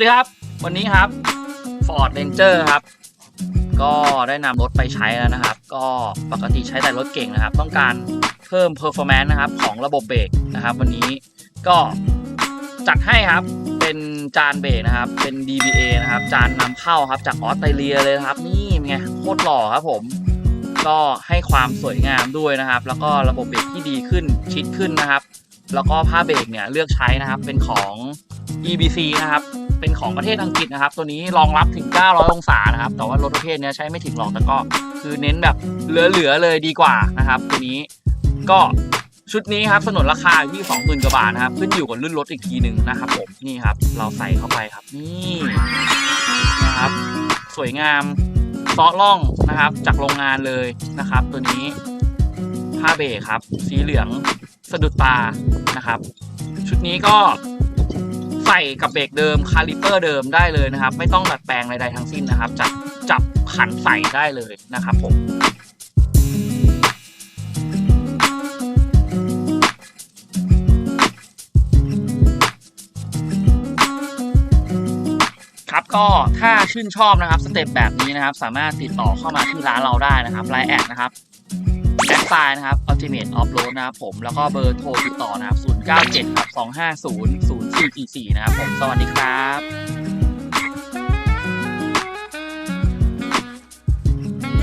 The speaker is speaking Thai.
วัสดีครับ วันนี้ครับ Ford Ranger ครับ ก็ได้นำรถไปใช้แล้วนะครับ ก็ปกติใช้แต่รถเก่งนะครับ ต้องการเพิ่ม performance นะครับ ของระบบเบรกนะครับ วันนี้ก็จัดให้ครับเป็นจานเบรกนะครับ เป็น DBA นะครับ จานนำเข้าครับจากออสเตรเลียเลยครับ นี่ไงโคตรหล่อครับผม ก็ให้ความสวยงามด้วยนะครับ แล้วก็ระบบเบรกที่ดีขึ้นชิดขึ้นนะครับ แล้วก็ผ้าเบรกเนี่ยเลือกใช้นะครับเป็นของ EBC นะครับ เป็นของประเทศอังกฤษนะครับ ตัวนี้รองรับถึง 900 องศานะครับ แต่ว่ารถประเภทนี้ใช้ไม่ถึงหรอกแต่ก็คือเน้นแบบเหลือๆเลยดีกว่านะครับ ตัวนี้ก็ชุดนี้ครับสนนราคาอยู่ที่2 0,000กว่าบาทนะครับ ขึ้นอยู่กับรุ่นรถอีกทีหนึ่งนะครับผมนี่ครับ เราใส่เข้าไปครับนี่นะครับ สวยงามซอล่องนะครับ จากโรงงานเลยนะครับ ตัวนี้ผ้าเบรครับ สีเหลืองสะดุดตานะครับ ชุดนี้ก็ ใส่กับเบรกเดิมคาลิเปอร์เดิมได้เลยนะครับ ไม่ต้องดัดแปลงใดๆทั้งสิ้นนะครับ จับจับขันใส่ได้เลยนะครับผมครับก็ถ้าชื่นชอบนะครับสเต็ปแบบนี้นะครับ สามารถติดต่อเข้ามาที่ร้านเราได้นะครับไลน์แอดนะครับแอดไซน์นะครับ Ultimate Offroad นะครับผมแล้วก็เบอร์โทรติดต่อนะครับ 097ครับ250 EP4 นะครับผมสวัสดีครับ